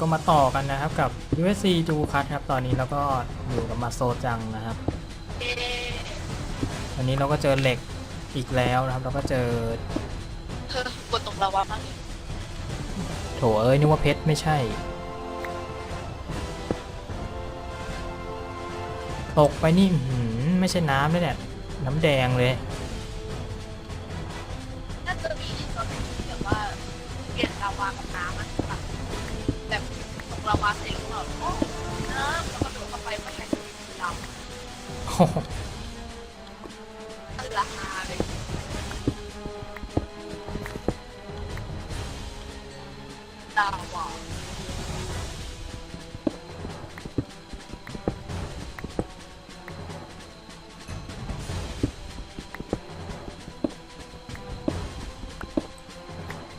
ก็มาต่อกันนะครับกับ USC จูคัทครับตอนนี้เราก็อยู่กับมาโซจังนะครับเอ๊ะวันนี้เราก็เจอเหล็กอีกแล้วนะครับเราก็เจอเธอกดตรงระวะมั้งโถเอ้ยนึกว่าเพชรไม่ใช่ ตกไปนี่อื้อหือไม่ใช่น้ำเลยเนี่ยน้ำแดงเลย ราคาเลยดาวอะ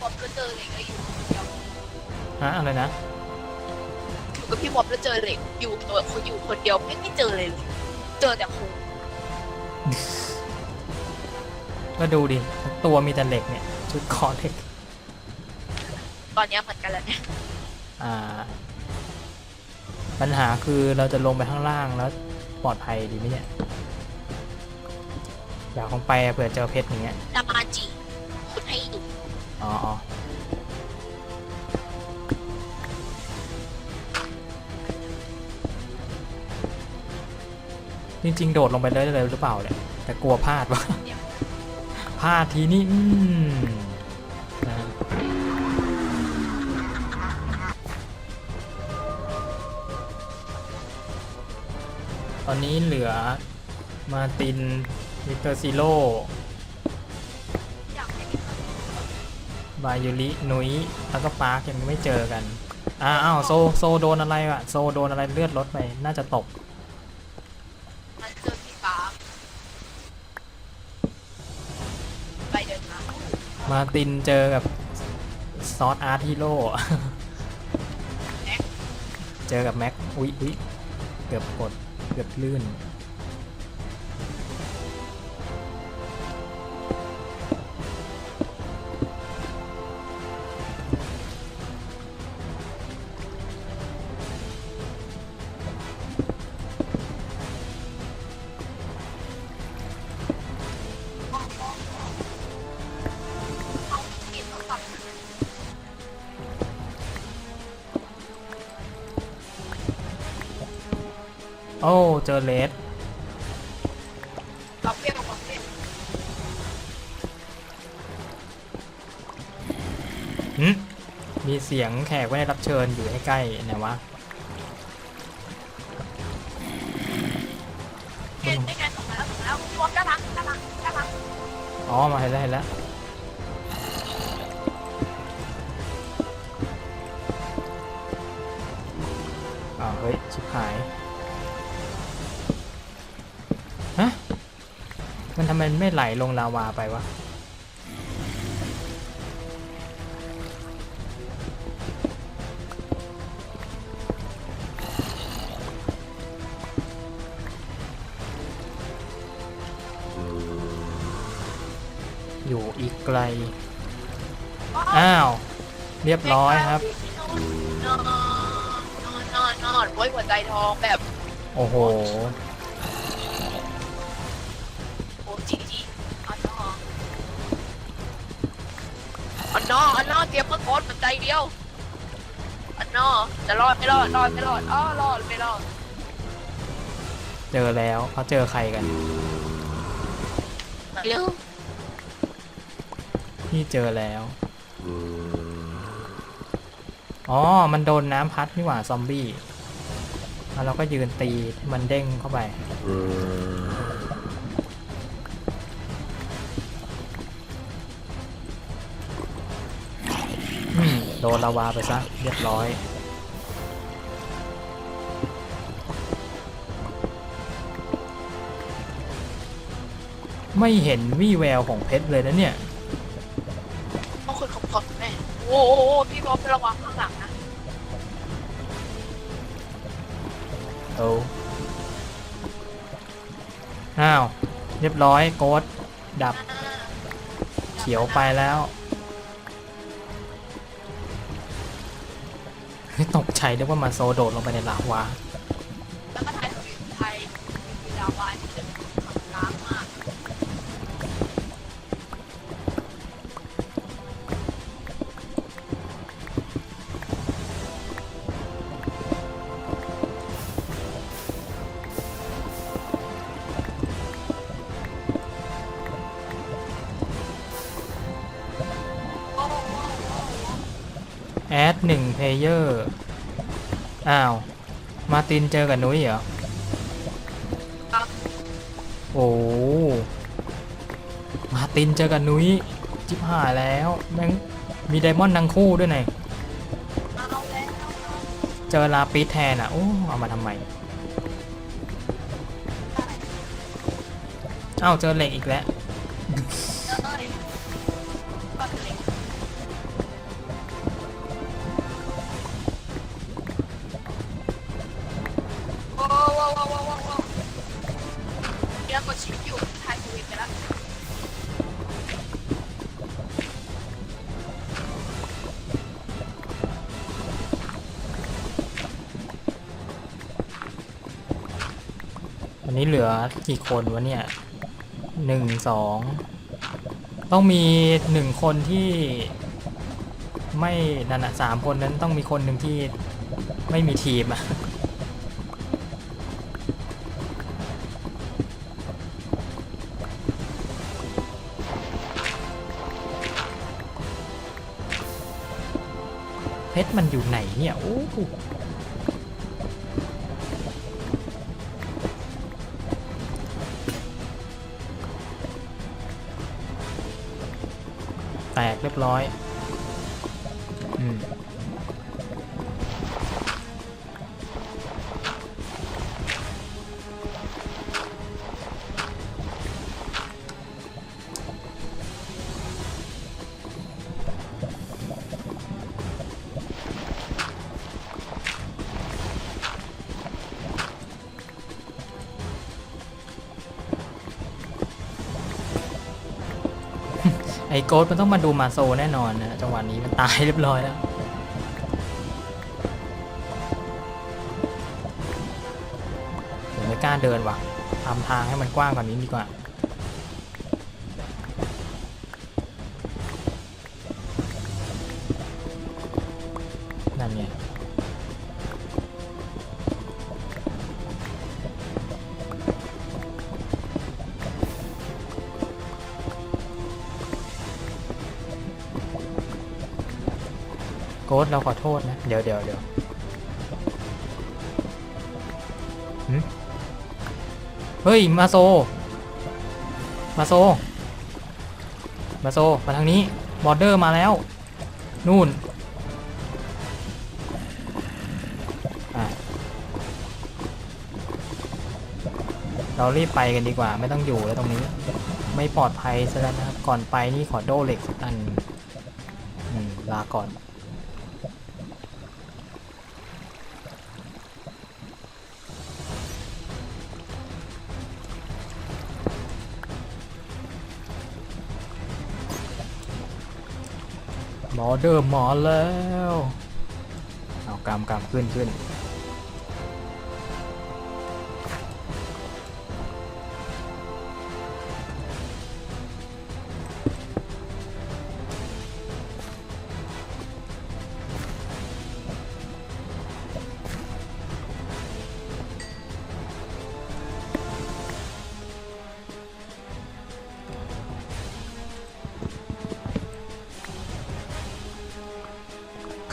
ผมก็เจอเหล็กแล้วอยู่คนเดียวฮะอะไรนะ อยู่กับพี่วอมแล้วเจอเหล็กอยู่ตัวคนอยู่คนเดียวไม่ไม่เจอเลยเลยเจอแต่โครง ก็ดูดิทั้งตัวมีแต่เหล็กเนี่ย ชุดคอเหล็ก ตอนเนี้ยเหมือนกันแล้วเนี่ยอ่า ปัญหาคือเราจะลงไปข้างล่างแล้วปลอดภัยดีไหมเนี่ย อยากลงไปอะเผื่อเจอเพชรอย่างเงี้ย ดามาจิคุณให้ดูอ๋ออ๋อจริงๆ โดดลงไปเลยเลยหรือเปล่าเนี่ยแต่กลัวพลาดวะพ ลาดทีนี้อืมนะตอนนี้เหลือมาตินวิกเตอร์ซิโลบายูรินุ้ยแล้วก็ปาร์คยังไม่เจอกันอ้าวโซโซโดนอะไรวะโซโดนอะไรเลือดลดไปน่าจะตก มาตินเจอกับซอสอาร์ตฮีโร่เจอกับแม็กอุ๊ยอุ๊ยเกือบกดเกือบลื่น โอ้เจอเลสเราเปรี้ยวกับเปรี้ยวหึมีเสียงแขกไว้ได้รับเชิญอยู่ใกล้ๆไหนวะเห็นได้ไงส่งมาแล้วส่งมาแล้วพี่วอมด้านหลังด้านหลังด้านหลังอ๋อมาเห็นแล้วเห็นแล้วอ้าวเฮ้ยชิบหายำไมไม่ไหลลงลาวาไปวะอยู่อีกไกล อ้าว เรียบร้อยครับ นอนนอนนอนนอนโอ้ยหัวใจทองแบบ โอ้โห นนอเตรียมเมื่อก่อนหัวใจเดียว อันนอจะรอดไม่รอดรอดไม่รอดอ้อรอดไม่รอดเจอแล้วเขาเจอใครกัน เร็วนี่เจอแล้ว อ๋อ มันโดนน้ำพัดนี่หว่าซอมบี้แล้วเราก็ยืนตีให้มันเด้งเข้าไปอื ดนลาวาไปซะเรียบร้อย ไม่เห็นวี่แววของเพชรเลยนะเนี่ย ต้องคุยกับพ่อแม่โอ้โหพี่บอสระวังข้างหลังนะโอ้อ้าว เรียบร้อยโกดดับเขียวไปแล้ว เฮ้ยตกใจใจนึกว่ามาโซโดดลงไปในลาวาแล้วก็ไทยทวีปไทยมีดาววาที่เป็นฝั่งกลางมากแอดหนึ่งเพลเยอร์ อ้าว มาตินเจอกับนุ้ยเหรอ โอ้มาตินเจอกับนุ้ยจิบหายแล้วแม่งมีไดมอนด์ทั้งคู่ด้วยไงเอาแล้วเจอลาปิสแทนอะโอ้เอามาทำไมเอ้าเจอเหล็กอีกแล้ว นี้เหลือกี่คนวะเนี่ยหนึ่งสองต้องมีหนึ่งคนที่ไม่นั่นอะสามคนนั้นต้องมีคนหนึ่งที่ไม่มีทีมอะเพชรมันอยู่ไหนเนี่ย โอ้ เรียบร้อย อ้โกดมันต้องมาดูมาโซแน่นอนนะจังหวะนี้มันตายเรียบร้อยแล้วผมไม่กล้าเดินว่ะทำทางให้มันกว้างกว่านี้ดีกว่านั่นไง โกดเราขอโทษนะ เดี๋ยวเดี๋ยวเดี๋ยวเฮ้ย มาโซ มาโซ มาโซ มาทางนี้ บอร์เดอร์มาแล้ว นู่นอะเรารีบไปกันดีกว่าไม่ต้องอยู่แล้วตรงนี้ ไม่ปลอดภัยซะแล้วนะครับ ก่อนไปนี่ขอโดเล็กสักอันลาก่อน อเดิมหมอแล้ว เอากำกำขึ้นขึ้น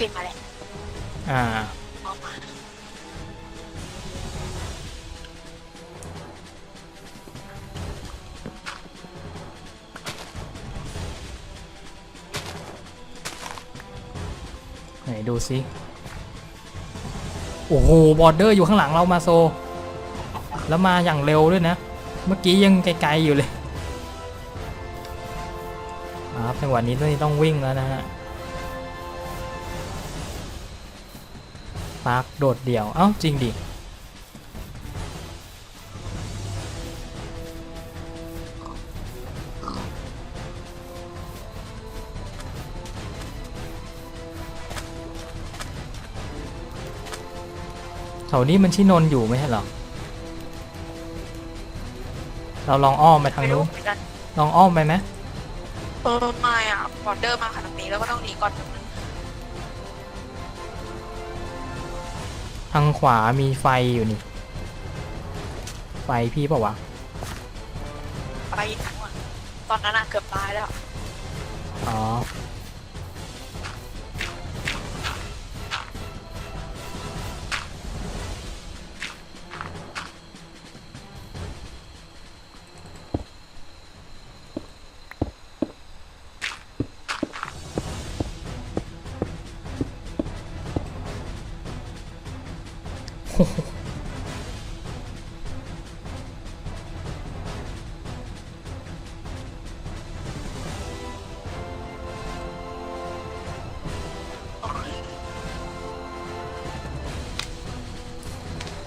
ขึ้นมาแล้วอ่า ออกมาไหนดูซิ โอ้โห บอร์เดอร์อยู่ข้างหลังเรามาโซ แล้วมาอย่างเร็วด้วยนะ เมื่อกี้ยังไกลๆอยู่เลย ครับจังหวะนี้ต้องวิ่งแล้วนะฮะ ปาร์คโดดเดี่ยว เอ้า จริงดิ แถวนี้มันชินนท์อยู่ไม่ใช่เหรอ เราลองอ้อมไปทางไม่รู้นู้น เหมือนกันลองอ้อมไปไหม เออไม่อะบอร์เดอร์มาขนาดนี้แล้วก็ต้องหนีก่อน ทางขวามีไฟอยู่นี่ ไฟพี่เปล่าวะ ไปทั้งวันตอนนั้นอะเกือบตายแล้ว อ๋อ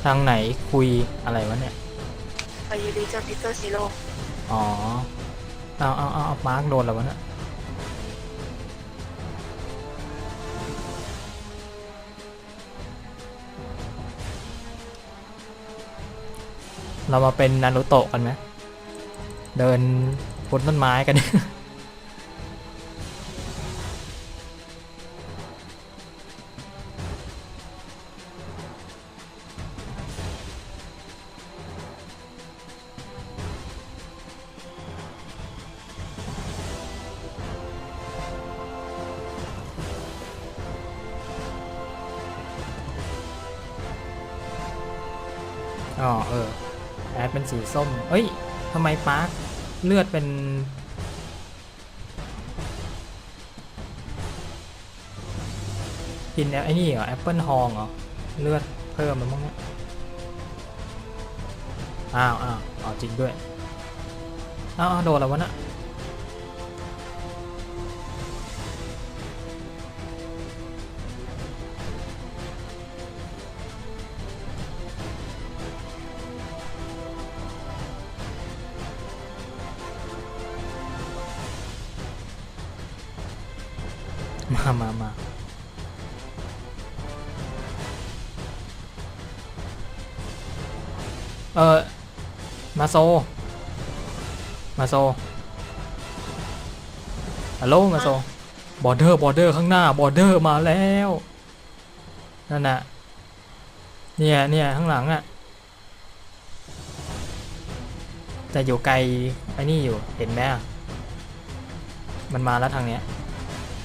ทางไหนคุยอะไรวะเนี่ยไปยูริเจอพิเตอร์ซีโร่อ๋อ เอาเอาเอาเอามาร์กโดนแล้ววะเนี่ยเรามาเป็นนารุโตะกันไหมเดินบนต้นไม้กัน อ๋อเออแอดเป็นสีส้ม เอ้ยทำไมปาร์คเลือดเป็น กินแอปไอ้นี่เหรอแอปเปิลทองเหรอ เลือดเพิ่มแล้วมั้งเนี่ยอ้าวอ้าวอ๋อจริงด้วย อ้าวอ้าวโดนแล้ววะน่ะามามาเออมาโซ มาโซ ฮัลโหล มาโซ บอร์เดอร์ บอร์เดอร์ ข้างหน้า บอร์เดอร์ มาแล้ว นั่นน่ะ เนี่ยเนี่ยข้างหลังอะ่ะ แต่อยู่ไกลไอ้นี่อยู่ เห็นไหมอะมันมาแล้วทางเนี้ย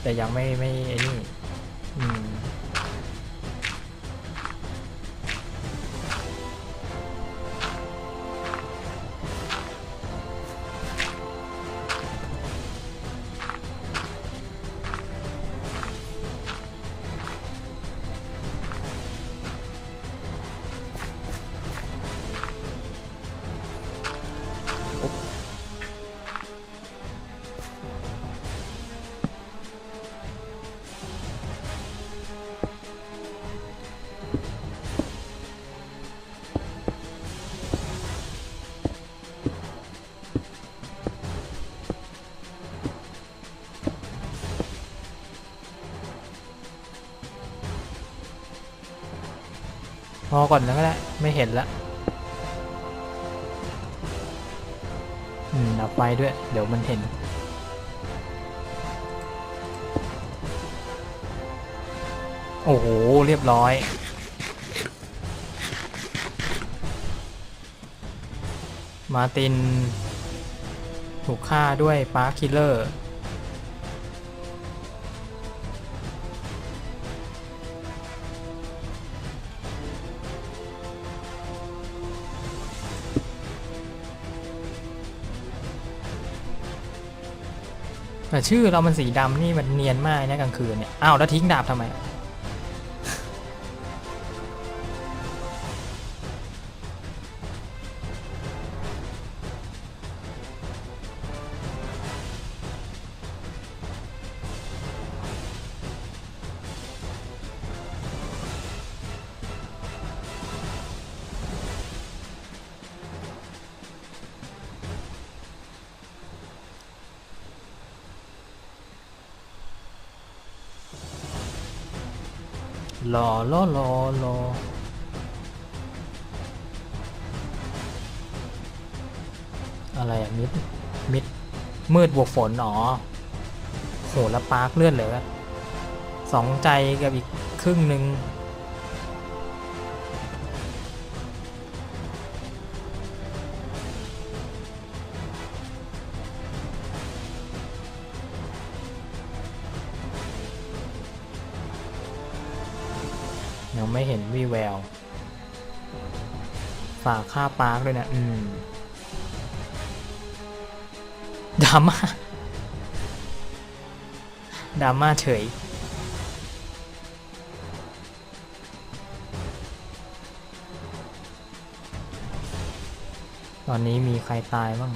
แต่ยังไม่ไม่ไอ้นี่ อืม อก่อนแล้วก็ได้ไม่เห็นละอืมดับไฟด้วย เดี๋ยวมันเห็น โอ้โห เรียบร้อย มาติน ถูกฆ่าด้วยปาร์คคิลเลอร์ แต่ชื่อเรามันสีดำนี่มันเนียนมากนะกลางคืนเนี่ย อ้าวแล้วทิ้งดาบทำไม รอรอรอรออะไรอะมิดมิดมืดบวกฝนอ๋อโหแล้วปาร์คเลื่อนเลยสองใจกับอีกครึ่งหนึ่ง ยังไม่เห็นวี่แวว ฝากค่าปาร์คด้วยนะ อืมดราม่าดราม่าเฉย ตอนนี้มีใครตายบ้าง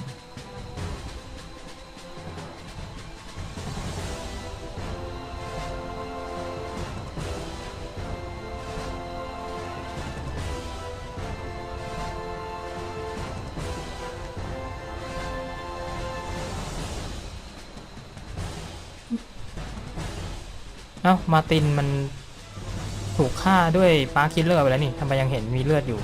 เอ้า มาตินมันถูกฆ่าด้วยปาร์คคิลเลอร์ไปแล้วนี่ทำไมยังเห็นมีเลือดอยู่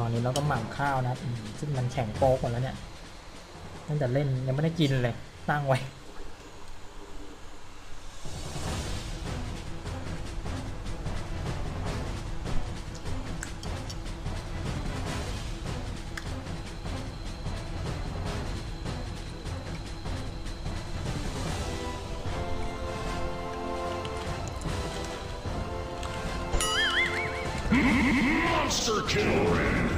ระหว่างนี้เราก็หมั่นข้าวนะซึ่งมันแข็งโป๊กหมดแล้วเนี่ยตั้งแต่เล่นยังไม่ได้กินเลยตั้งไว้ Monster kill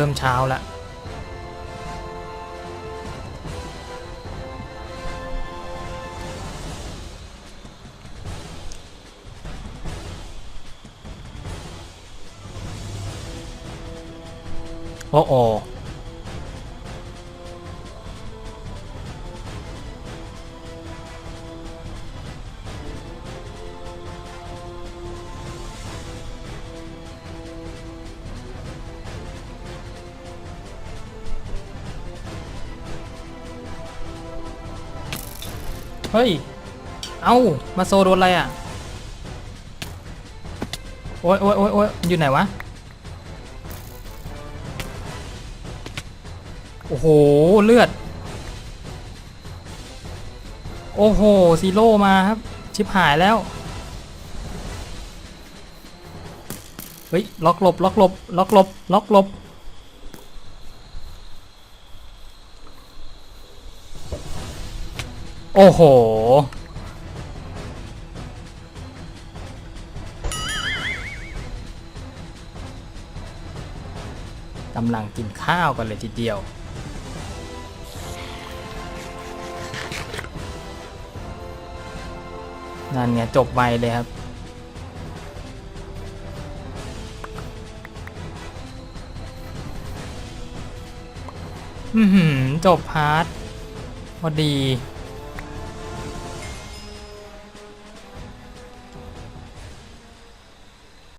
ริ่มเช้าแล้วโอ้โอ เฮ้ย เอ้ามาโซโดนอะไรอะ โอ๊ยโอ๊ยโอ๊ยโอ๊ยอยู่ไหนวะ โอ้โห เลือด โอ้โหซีโร่มาครับ ชิบหายแล้ว เฮ้ย ล็อกหลบ ล็อกหลบ ล็อกหลบ ล็อกหลบ โอ้โห กำลังกินข้าวกันเลยทีเดียว นั่นไงจบไวเลยครับอือหือจบพาร์ทพอดี